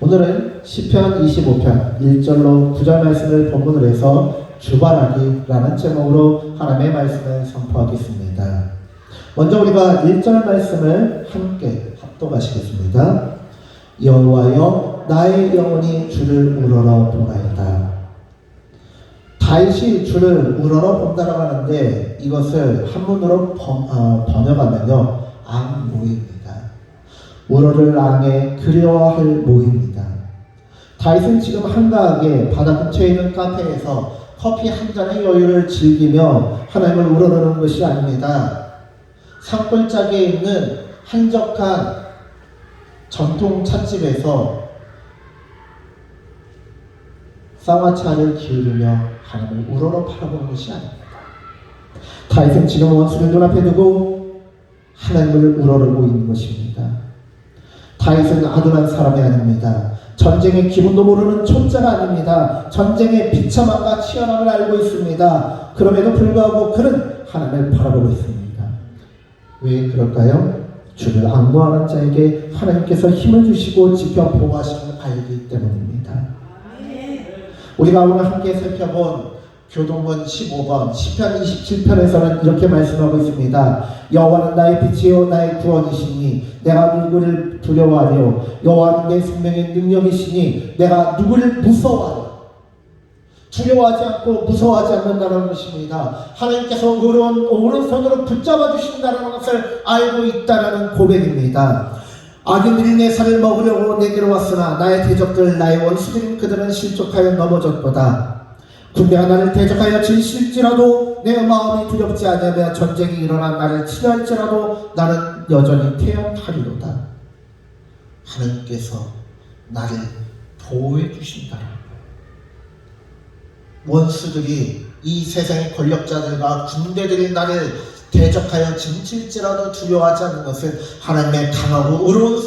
오늘은 시편 25편 1절로 9절 말씀을 본문으로 해서 주발하기라는 제목으로 하나님의 말씀을 선포하겠습니다. 먼저 우리가 1절 말씀을 함께 합독하시겠습니다. 여호와여 나의 영혼이 주를 우러러 보나이다. 다윗이 주를 우러러 본다라고 하는데 이것을 한문으로 번, 어, 번역하면요 앙모입니다. 우러를 앙에 그리워할 모입니다. 다윗은 지금 한가하게 바다 근처에 있는 카페에서 커피 한 잔의 여유를 즐기며 하나님을 우러러는 것이 아닙니다. 산골짜기에 있는 한적한 전통 찻집에서 쌍화차를 기울이며 하나님을 우러러 바라보는 것이 아닙니다. 다윗은 지금 원수를 눈앞에 두고 하나님을 우러러고 있는 것입니다. 다윗은 아둔한 사람이 아닙니다. 전쟁의 기분도 모르는 촌자가 아닙니다. 전쟁의 비참함과 치열함을 알고 있습니다. 그럼에도 불구하고 그는 하나님을 바라보고 있습니다. 왜 그럴까요? 주를 악무하는 자에게 하나님께서 힘을 주시고 지켜 보호하심을 알기 때문입니다. 우리가 오늘 함께 살펴본 교동문 15번 시편 27편에서는 이렇게 말씀하고 있습니다. 여호와는 나의 빛이요 나의 구원이시니 내가 누구를 두려워하리요 여호와는 내 생명의 능력이시니 내가 누구를 무서워하리요 두려워하지 않고 무서워하지 않는다는 것입니다. 하나님께서 오른, 오른손으로 붙잡아 주신다는 것을 알고 있다는 고백입니다. 악인들이 내 살을 먹으려고 내게로 왔으나 나의 대적들 나의 원수들인 그들은 실족하여 넘어졌도다. 군대가 나를 대적하여 질실지라도 내 마음이 두렵지 않으며 전쟁이 일어나 나를 치료할지라도 나는 여전히 태연하리로다. 하나님께서 나를 보호해 주신다. 원수들이 이 세상의 권력자들과 군대들이 나를 대적하여 진칠지라도 두려워하지 않는 것은 하나님의 강하고 오른,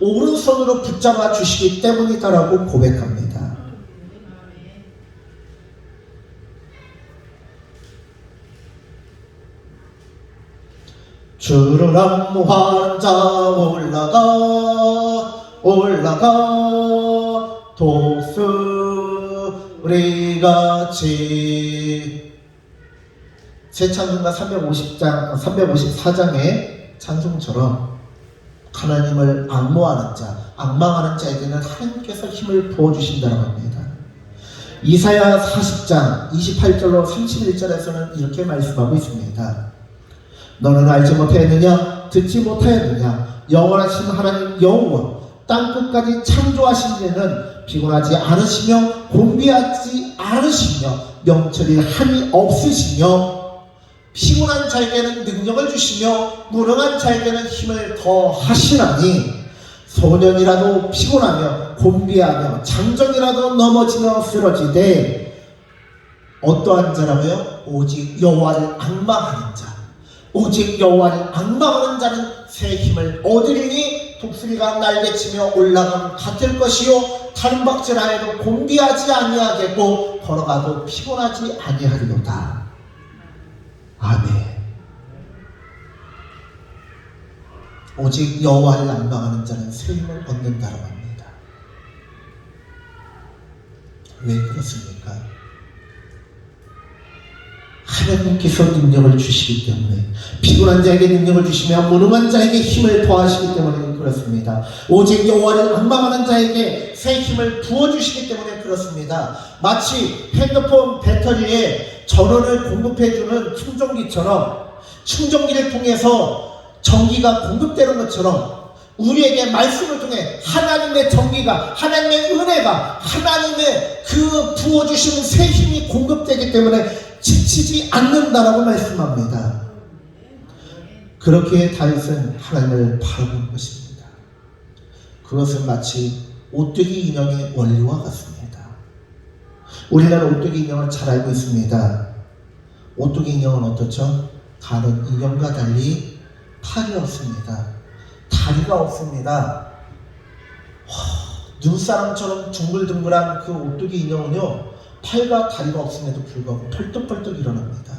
오른손으로 붙잡아 주시기 때문이다라고 고백합니다. 주를 안무하는 자 올라가 올라가 독수리같이 새 찬송가 350장 354장의 찬송처럼 하나님을 악모하는 자, 악망하는 자에게는 하나님께서 힘을 부어 주신다고 합니다. 이사야 40장 28절로 31절에서는 이렇게 말씀하고 있습니다. 너는 알지 못하였느냐? 듣지 못하였느냐? 영원하신 하나님 여호와 땅 끝까지 창조하신 이는 피곤하지 않으시며 공비하지 않으시며 명철이 한이 없으시며 피곤한 자에게는 능력을 주시며 무능한 자에게는 힘을 더 하시나니 소년이라도 피곤하며 곤비하며 장정이라도 넘어지며 쓰러지되 어떠한 자라고요? 오직 여호와를 악망하는 자 오직 여호와를 악망하는 자는 새 힘을 얻으리니 독수리가 날개치며 올라감 같을 것이요 다른 박질하여도 공비하지 아니하겠고 걸어가도 피곤하지 아니하리로다. 아멘. 오직 여호와를 악망하는 자는 새 힘을 얻는다고 합니다. 왜 그렇습니까? 하나님께서 능력을 주시기 때문에 피곤한 자에게 능력을 주시며 무능한 자에게 힘을 더하시기 때문에 그렇습니다. 오직 여호와를 악망하는 자에게 새 힘을 부어 주시기 때문에 그렇습니다. 마치 핸드폰 배터리에 전원을 공급해 주는 충전기처럼 충전기를 통해서 전기가 공급되는 것처럼 우리에게 말씀을 통해 하나님의 전기가 하나님의 은혜가 하나님의 그 부어주시는 새 힘이 공급되기 때문에 지치지 않는다라고 말씀합니다. 그렇게 다윗은 하나님을 바라본 것입니다. 그것은 마치 오뚜기 인형의 원리와 같습니다. 우리나라 오뚜기 인형을 잘 알고 있습니다. 오뚜기 인형은 어떻죠? 다른 인형과 달리 팔이 없습니다. 다리가 없습니다. 와, 눈사람처럼 둥글둥글한 그 오뚜기 인형은요, 팔과 다리가 없음에도 불구하고 펄떡펄떡 일어납니다.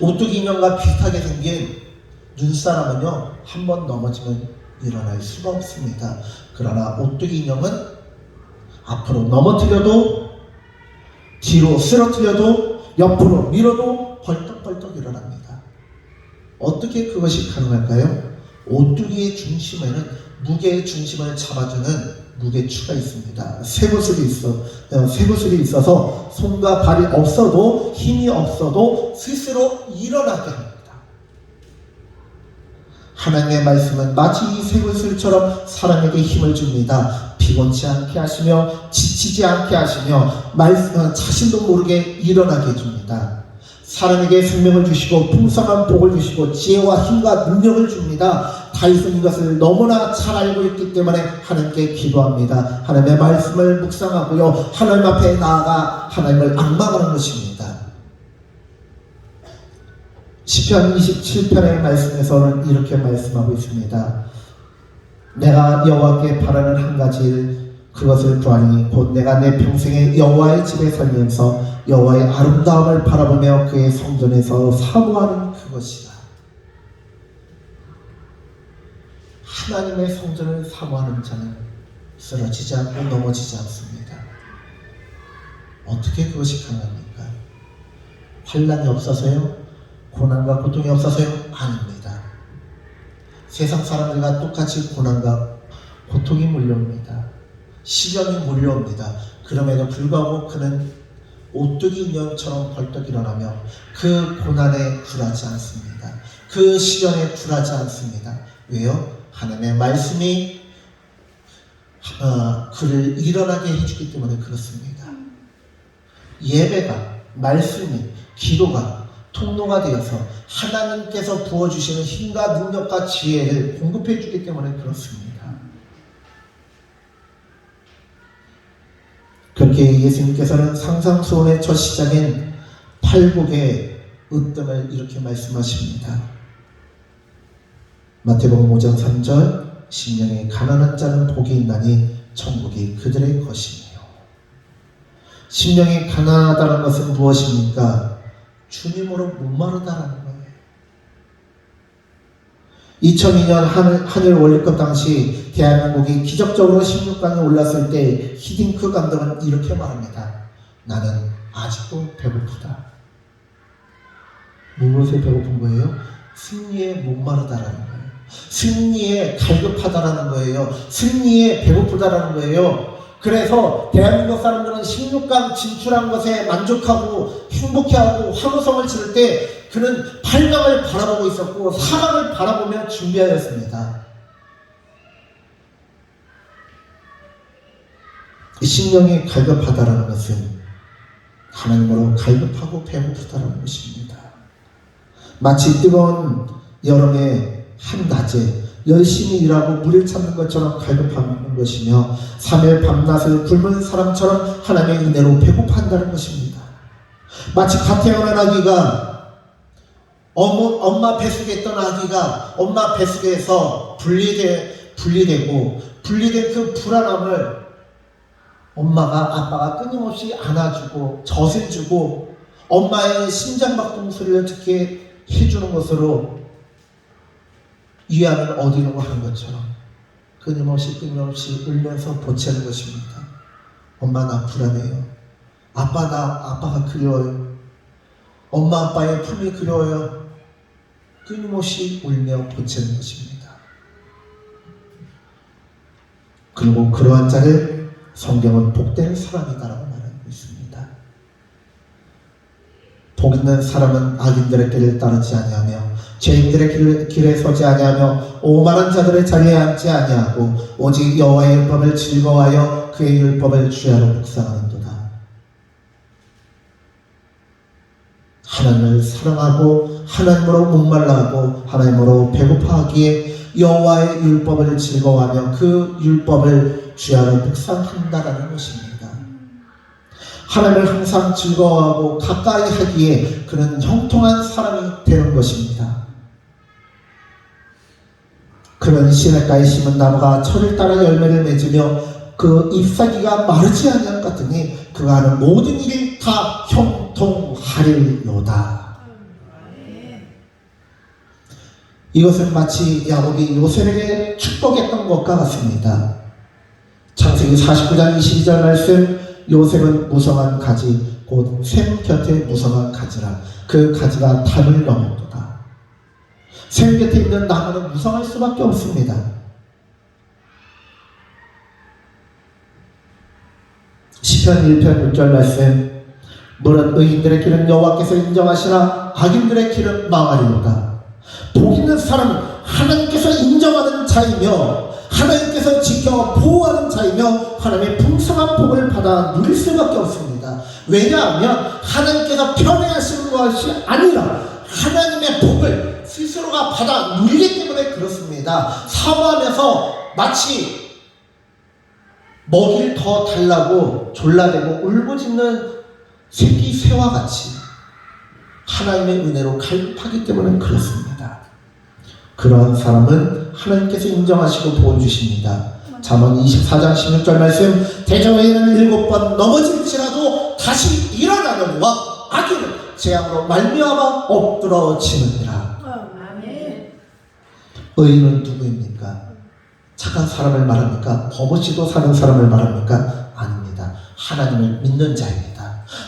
오뚜기 인형과 비슷하게 생긴 눈사람은요, 한 번 넘어지면 일어날 수가 없습니다. 그러나 오뚜기 인형은 앞으로 넘어뜨려도 뒤로 쓰러뜨려도 옆으로 밀어도 벌떡벌떡 일어납니다. 어떻게 그것이 가능할까요? 오뚜기의 중심에는 무게의 중심을 잡아주는 무게추가 있습니다. 쇠구슬이 있어, 어, 쇠구슬이 있어서 손과 발이 없어도 힘이 없어도 스스로 일어나게 합니다. 하나님의 말씀은 마치 이 쇠구슬처럼 사람에게 힘을 줍니다. 피곤치 않게 하시며 지치지 않게 하시며 말씀, 어, 자신도 모르게 일어나게 해줍니다. 사람에게 생명을 주시고 풍성한 복을 주시고 지혜와 힘과 능력을 줍니다. 다윗은 이것을 너무나 잘 알고 있기 때문에 하나님께 기도합니다. 하나님의 말씀을 묵상하고요. 하나님 앞에 나아가 하나님을 악망하는 것입니다. 시편 27편의 말씀에서는 이렇게 말씀하고 있습니다. 내가 여호와께 바라는 한 가지 일 그것을 구하니 곧 내가 내 평생에 여호와의 집에 살면서 여호와의 아름다움을 바라보며 그의 성전에서 사모하는 그것이다. 하나님의 성전을 사모하는 자는 쓰러지지 않고 넘어지지 않습니다. 어떻게 그것이 가능합니까? 환란이 없어서요? 고난과 고통이 없어서요? 아닙니다. 세상 사람들과 똑같이 고난과 고통이 몰려옵니다. 시련이 몰려옵니다. 그럼에도 불구하고 그는 오뚜기 인형처럼 벌떡 일어나며 그 고난에 굴하지 않습니다. 그 시련에 굴하지 않습니다. 왜요? 하나님의 말씀이 어, 그를 일어나게 해주기 때문에 그렇습니다. 예배가 말씀이 기도가 통로가 되어서 하나님께서 부어주시는 힘과 능력과 지혜를 공급해 주기 때문에 그렇습니다. 그렇게 예수님께서는 상상수원의 첫 시작인 팔복의 으뜸을 이렇게 말씀하십니다. 마태복음 5장 3절 심령에 가난한 자는 복이 있나니 천국이 그들의 것이며 심령이 가난하다는 것은 무엇입니까? 주님으로 목마르다라는 거예요. 2002년 한일, 월드컵 당시 대한민국이 기적적으로 16강에 올랐을 때 히딩크 감독은 이렇게 말합니다. 나는 아직도 배고프다. 무엇에 배고픈 거예요? 승리에 목마르다라는 거예요. 승리에 갈급하다라는 거예요. 승리에 배고프다라는 거예요. 그래서 대한민국 사람들은 16강 진출한 것에 만족하고 행복해하고 환호성을 지를 때 그는 8강을 바라보고 있었고 4강을 바라보며 준비하였습니다. 이 심령이 갈급하다라는 것은 하나님으로 갈급하고 배고프다라는 것입니다. 마치 뜨거운 여름의 한낮에 열심히 일하고 물을 찾는 것처럼 갈급한 것이며 3일 밤낮을 굶은 사람처럼 하나님의 은혜로 배고파한다는 것입니다. 마치 갓 태어난 아기가 어머, 엄마 뱃속에 있던 아기가 엄마 뱃속에서 분리돼, 분리되고 분리된 그 불안함을 엄마가 아빠가 끊임없이 안아주고 젖을주고 엄마의 심장박동 소리를 듣게 해주는 것으로 위안을 얻으려고 하는 것처럼 끊임없이 끊임없이 울면서 보채는 것입니다. 엄마 나 불안해요. 아빠 나 아빠가 그리워요. 엄마 아빠의 품이 그리워요. 끊임없이 울며 보채는 것입니다. 그리고 그러한 자를 성경은 복된 사람이다라고 말하고 있습니다. 복 있는 사람은 악인들의 길을 따르지 아니하며 죄인들의 길, 길에 서지 아니하며 오만한 자들의 자리에 앉지 아니하고 오직 여호와의 율법을 즐거워하여 그의 율법을 주야로 묵상하는도다. 하나님을 사랑하고 하나님으로 목말라하고 하나님으로 배고파하기에 여호와의 율법을 즐거워하며 그 율법을 주야로 묵상한다라는 것입니다. 하나님을 항상 즐거워하고 가까이 하기에 그는 형통한 사람이 되는 것입니다. 그런 시냇가에 심은 나무가 철을 따라 열매를 맺으며 그 잎사귀가 마르지 않는 것 같으니 그가 하는 모든 일이 다 형통 하리로다. 이것은 마치 야곱이 요셉에게 축복했던 것과 같습니다. 창세기 49장 22절 말씀 요셉은 무성한 가지 곧 샘 곁에 무성한 가지라 그 가지가 담을 넘었도다 샘 곁에 있는 나무는 무성할 수밖에 없습니다 시편 1편 6절 말씀 물은 의인들의 길은 여호와께서 인정하시나 악인들의 길은 망하리로다 복 있는 사람은 하나님께서 인정하는 자이며 하나님께서 지켜 보호하는 자이며 하나님의 풍성한 복을 받아 누릴 수밖에 없습니다. 왜냐하면 하나님께서 편애하시는 것이 아니라 하나님의 복을 스스로가 받아 누리기 때문에 그렇습니다. 사모하면서 마치 먹이를 더 달라고 졸라대고 울부짖는 새끼 새와 같이 하나님의 은혜로 갈급하기 때문에 그렇습니다. 그러한 사람은 하나님께서 인정하시고 보여주십니다. 잠언 24장 16절 말씀 대저에는 일곱 번 넘어질지라도 다시 일어나려니와 악인은 재앙으로 말미암아 엎드러지느니라. 의인은 누구입니까? 착한 사람을 말합니까? 버무시도 사는 사람을 말합니까? 아닙니다. 하나님을 믿는 자입니다.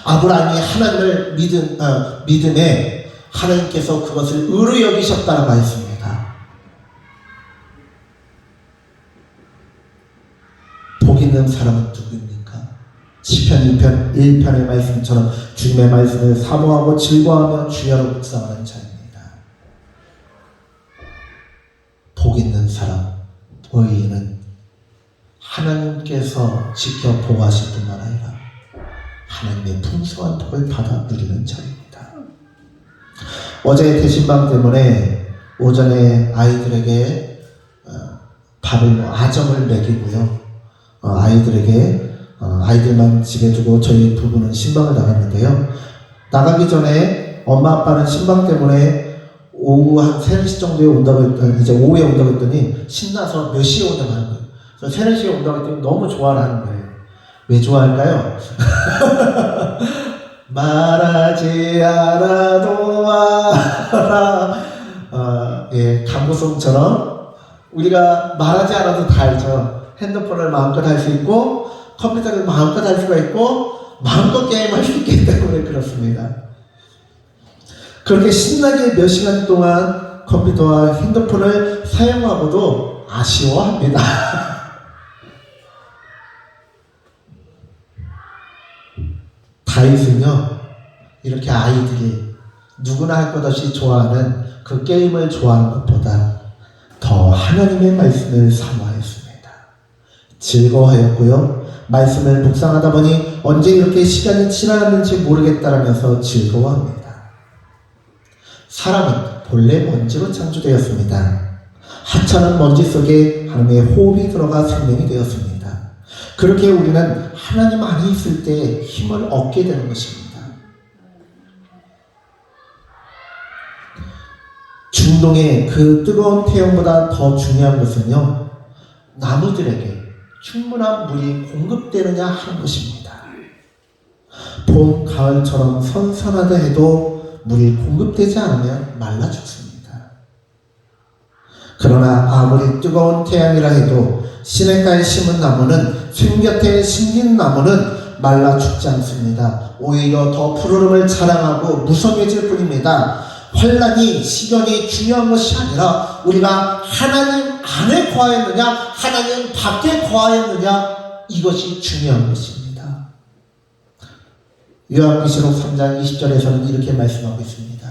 아브라함이 하나님을 믿은 어, 믿음에 하나님께서 그것을 의로 여기셨다라고 했습니다. 복 있는 사람은 누구입니까? 시편 1편 1편의 말씀처럼 주님의 말씀을 사모하고 즐거워하며 주야로 묵상하는 자입니다. 복 있는 사람, 의인은 하나님께서 지켜 보호하실 뿐만 아니라 하나님의 풍성한 복을 받아 누리는 자입니다. 어제 대신방 때문에 오전에 아이들에게 어, 밥을 뭐 아점을 먹이고요. 어, 아이들에게 어, 아이들만 집에 두고 저희 부부는 신방을 나갔는데요. 나가기 전에 엄마 아빠는 신방 때문에 오후 한 3, 4시 정도에 온다고 했더니 이제 오후에 온다고 했더니 신나서 몇 시에 오냐고 하는 거예요. 그래서 3, 4시에 온다고 했더니 너무 좋아하는 거예요. 왜 좋아할까요? 말하지 않아도 알아. 어, 예, 강구송처럼 우리가 말하지 않아도 다 알죠. 핸드폰을 마음껏 할 수 있고 컴퓨터를 마음껏 할 수가 있고 마음껏 게임할 수 있기 때문에 그렇습니다. 그렇게 신나게 몇 시간 동안 컴퓨터와 핸드폰을 사용하고도 아쉬워합니다. 다윗은요, 이렇게 아이들이 누구나 할 것 없이 좋아하는 그 게임을 좋아하는 것보다 더 하나님의 말씀을 사모하였습니다. 즐거워하였고요. 말씀을 묵상하다 보니 언제 이렇게 시간이 지나갔는지 모르겠다라면서 즐거워합니다. 사람은 본래 먼지로 창조되었습니다. 하찮은 먼지 속에 하나님의 호흡이 들어가 생명이 되었습니다. 그렇게 우리는 하나님 안에 있을 때 힘을 얻게 되는 것입니다. 중동의 그 뜨거운 태양보다 더 중요한 것은요, 나무들에게 충분한 물이 공급되느냐 하는 것입니다. 봄, 가을처럼 선선하다 해도 물이 공급되지 않으면 말라 죽습니다. 그러나 아무리 뜨거운 태양이라 해도 시냇가에 심은 나무는 샘 곁에 심긴 나무는 말라 죽지 않습니다. 오히려 더 푸르름을 자랑하고 무성해질 뿐입니다. 환란이 시련이 중요한 것이 아니라 우리가 하나님 안에 거하였느냐 하나님 밖에 거하였느냐 이것이 중요한 것입니다. 요한계시록 3장 20절에서는 이렇게 말씀하고 있습니다.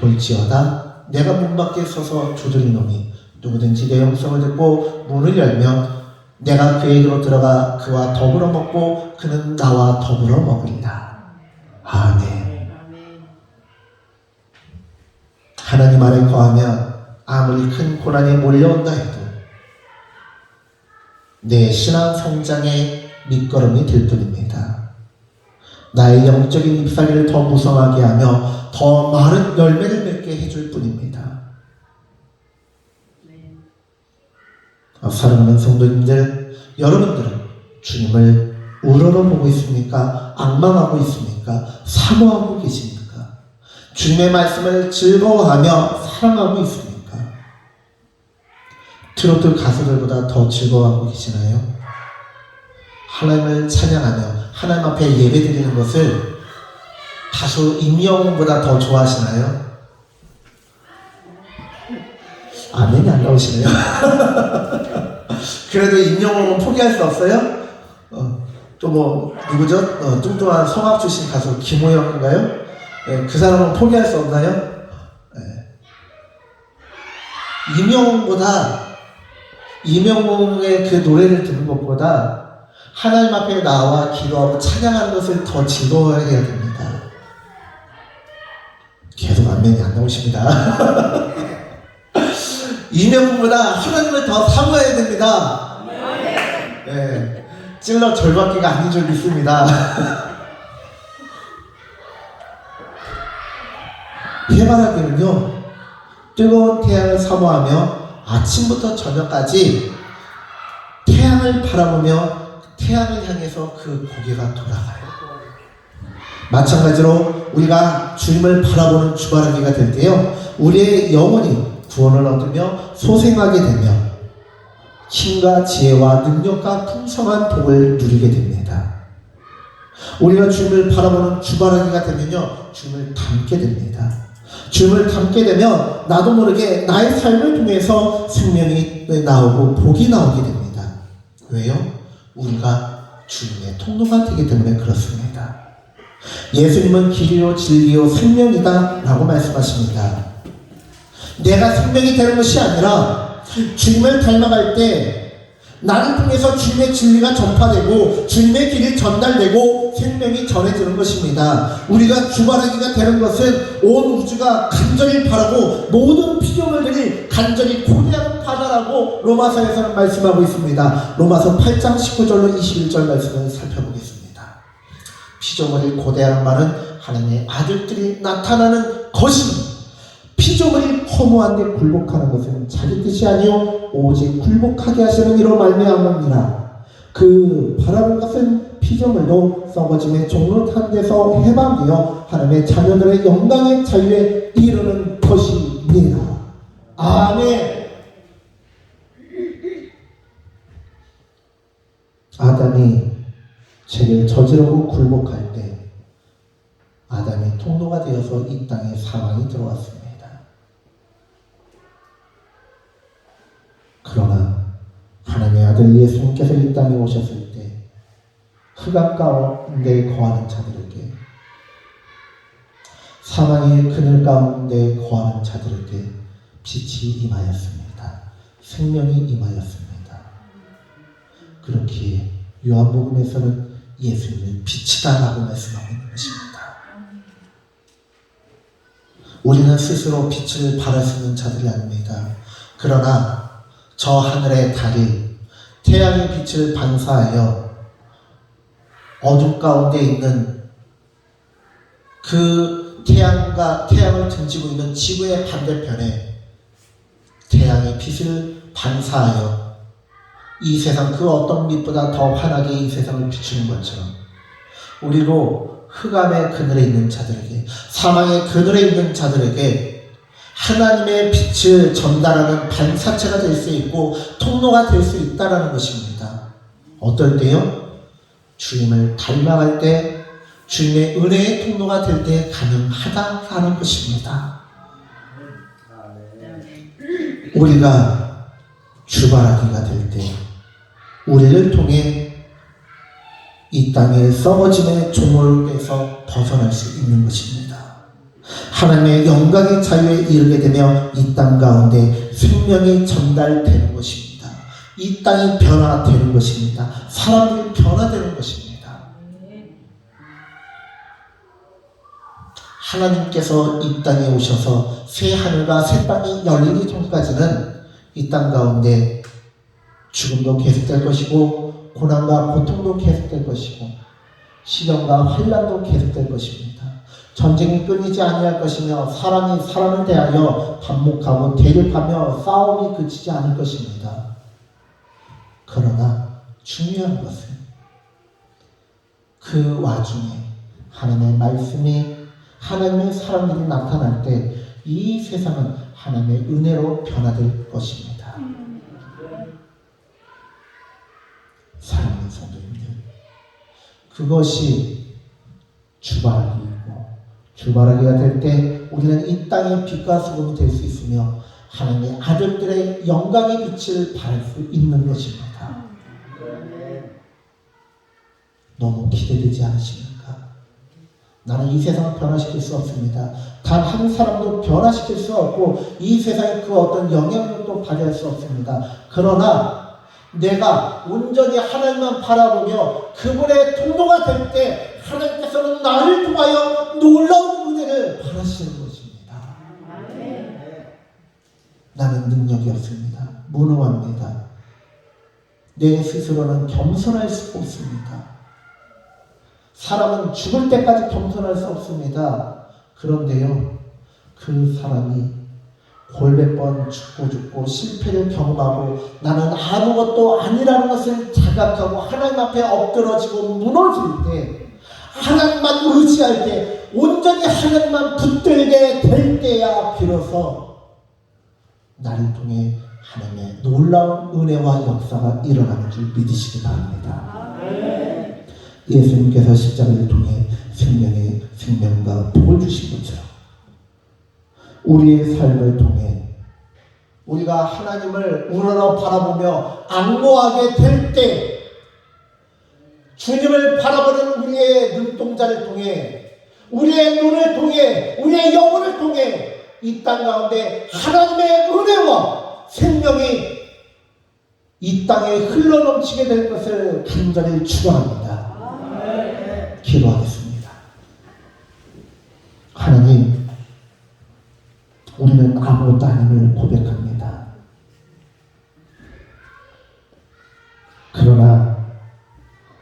볼지어다 내가 문 밖에 서서 조들이노니 누구든지 내 영성을 듣고 문을 열면 내가 그에게로 들어가 그와 더불어 먹고 그는 나와 더불어 먹으리라. 아멘. 하나님 안에 거하면 아무리 큰 고난이 몰려온다 해도 내 신앙 성장의 밑거름이 될 뿐입니다. 나의 영적인 잎사귀를 더 무성하게 하며 더 많은 열매를 맺게 해줄 뿐입니다. 아, 사랑하는 성도님들, 여러분들은 주님을 우러러보고 있습니까? 악망하고 있습니까? 사모하고 계십니까? 주님의 말씀을 즐거워하며 사랑하고 있습니까? 트로트 가수들보다 더 즐거워하고 계시나요? 하나님을 찬양하며 하나님 앞에 예배드리는 것을 다소 임영웅보다 더 좋아하시나요? 아멘이 안 나오시네요. 그래도 임영웅은 포기할 수 없어요? 어, 또뭐 누구죠? 어, 뚱뚱한 성악 출신 가수 김호영인가요? 예, 그 사람은 포기할 수 없나요? 예. 임영웅보다 이명웅의 그 노래를 듣는 것보다 하나님 앞에 나와 기도하고 찬양하는 것을 더 즐거워해야 됩니다. 계속 안면이 안 나오십니다. 이명웅보다 하나님을 더 사모해야 됩니다. 네, 찔러 절받기가 아닌 줄 믿습니다. 해바라 때는요 뜨거운 태양을 사모하며 아침부터 저녁까지 태양을 바라보며 태양을 향해서 그 고개가 돌아가요. 마찬가지로 우리가 주님을 바라보는 주바라기가 될 때요, 우리의 영혼이 구원을 얻으며 소생하게 되며 힘과 지혜와 능력과 풍성한 복을 누리게 됩니다. 우리가 주님을 바라보는 주바라기가 되면요, 주님을 닮게 됩니다. 주님을 닮게 되면 나도 모르게 나의 삶을 통해서 생명이 나오고 복이 나오게 됩니다. 왜요? 우리가 주님의 통로가 되기 때문에 그렇습니다. 예수님은 길이요 진리요 생명이다 라고 말씀하십니다. 내가 생명이 되는 것이 아니라 주님을 닮아갈 때 나를 통해서 주님의 진리가 전파되고 주님의 길이 전달되고 생명이 전해지는 것입니다. 우리가 주바라기가 되는 것은 온 우주가 간절히 바라고 모든 피조물들이 간절히 고대하는 바다라고 로마서에서는 말씀하고 있습니다. 로마서 8장 19절로 21절 말씀을 살펴보겠습니다. 피조물이 고대하는 말은 하나님의 아들들이 나타나는 것입니다. 피조물이 허무한데 굴복하는 것은 자기 뜻이 아니요 오직 굴복하게 하시는 이로 말미암느니라. 그 바라는 것은 피조물도 썩어짐의 종로 탄 데서 해방되어 하나님의 자녀들의 영광의 자유에 이르는 것이니라. 아멘. 아담이 죄를 저지르고 굴복할 때 아담이 통로가 되어서 이 땅에 사망이 들어왔습니다. 그러나 하나님의 아들 예수님께서 이 땅에 오셨을 때 흑암 가운데 거하는 자들에게 사망의 그늘 가운데 거하는 자들에게 빛이 임하였습니다. 생명이 임하였습니다. 그렇기에 요한복음에서는 예수님을 빛이다라고 말씀하고 있는 것입니다. 우리는 스스로 빛을 발할 수 있는 자들이 아닙니다. 그러나 저 하늘의 달이 태양의 빛을 반사하여 어둠 가운데 있는 그 태양과 태양을 등지고 있는 지구의 반대편에 태양의 빛을 반사하여 이 세상 그 어떤 빛보다 더 환하게 이 세상을 비추는 것처럼 우리로 흑암의 그늘에 있는 자들에게 사망의 그늘에 있는 자들에게 하나님의 빛을 전달하는 반사체가 될 수 있고 통로가 될 수 있다라는 것입니다. 어떨 때요? 주님을 닮아갈 때 주님의 은혜의 통로가 될 때 가능하다라는 것입니다. 우리가 주바라기가 될 때 우리를 통해 이 땅의 썩어짐의 조물에서 벗어날 수 있는 것입니다. 하나님의 영광의 자유에 이르게 되며 이 땅 가운데 생명이 전달되는 것입니다. 이 땅이 변화되는 것입니다. 사람들이 변화되는 것입니다. 하나님께서 이 땅에 오셔서 새 하늘과 새 땅이 열리기 전까지는 이 땅 가운데 죽음도 계속될 것이고 고난과 고통도 계속될 것이고 시련과 환란도 계속될 것입니다. 전쟁이 끊이지 아니할 것이며 사람이 사람을 대하여 반목하고 대립하며 싸움이 그치지 않을 것입니다. 그러나 중요한 것은 그 와중에 하나님의 말씀이 하나님의 사람들이 나타날 때 이 세상은 하나님의 은혜로 변화될 것입니다. 사랑하는 성도님들, 그것이 주바라기이 고 주바라기가 될 때 우리는 이 땅의 빛과 소금이 될 수 있으며 하나님의 아들들의 영광의 빛을 발할 수 있는 것입니다. 너무 기대되지 않으십니까? 나는 이 세상을 변화시킬 수 없습니다. 단 한 사람도 변화시킬 수 없고 이 세상에 그 어떤 영향력도 발휘할 수 없습니다. 그러나 내가 온전히 하나님만 바라보며 그분의 통로가 될 때 하나님께서는 나를 통하여 놀라운 은혜를 바라시는 것입니다. 나는 능력이 없습니다. 무능합니다. 내 스스로는 겸손할 수 없습니다. 사람은 죽을 때까지 겸손할 수 없습니다. 그런데요, 그 사람이 골몇 번 죽고 죽고 실패를 경험하고 나는 아무것도 아니라는 것을 자각하고 하나님 앞에 엎드러지고 무너질 때 하나님만 의지할 때 온전히 하나님만 붙들게 될 때야 비로소 나를 통해 하나님의 놀라운 은혜와 역사가 일어나는 줄 믿으시기 바랍니다. 예수님께서 십자가를 통해 생명의 생명과 복을 주신 것처럼 우리의 삶을 통해 우리가 하나님을 우러러 바라보며 악모하게 될 때 주님을 바라보는 우리의 눈동자를 통해 우리의 눈을 통해 우리의 영혼을 통해 이 땅 가운데 하나님의 은혜와 생명이 이 땅에 흘러넘치게 될 것을 간절히 축원합니다. 기도하겠습니다. 하나님, 우리는 아무것도 아님을 고백합니다. 그러나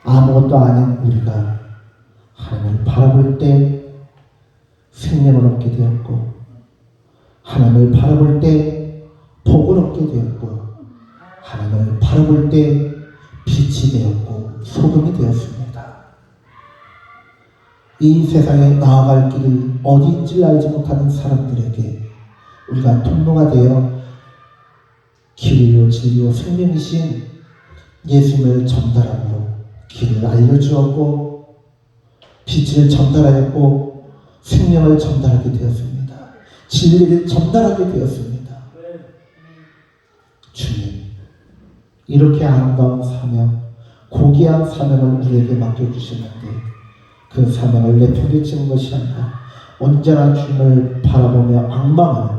아무것도 아닌 우리가 하나님을 바라볼 때 생명을 얻게 되었고 하나님을 바라볼 때 복을 얻게 되었고 하나님을 바라볼 때 빛이 되었고 소금이 되었습니다. 이 세상에 나아갈 길이 어디인지 알지 못하는 사람들에게 우리가 통로가 되어 길이요 진리요 생명이신 예수님을 전달함으로 길을 알려주었고 빛을 전달하였고 생명을 전달하게 되었습니다. 진리를 전달하게 되었습니다. 주님, 이렇게 아름다운 사명, 고귀한 사명을 우리에게 맡겨주셨는데 그 사명을 내팽개치는 것이 아니라 언제나 주님을 바라보며 악망하는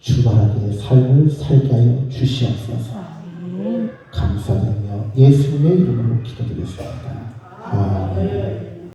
주바라기의 삶을 살게 하여 주시옵소서 감사드리며 예 イエスによルも来たとださった。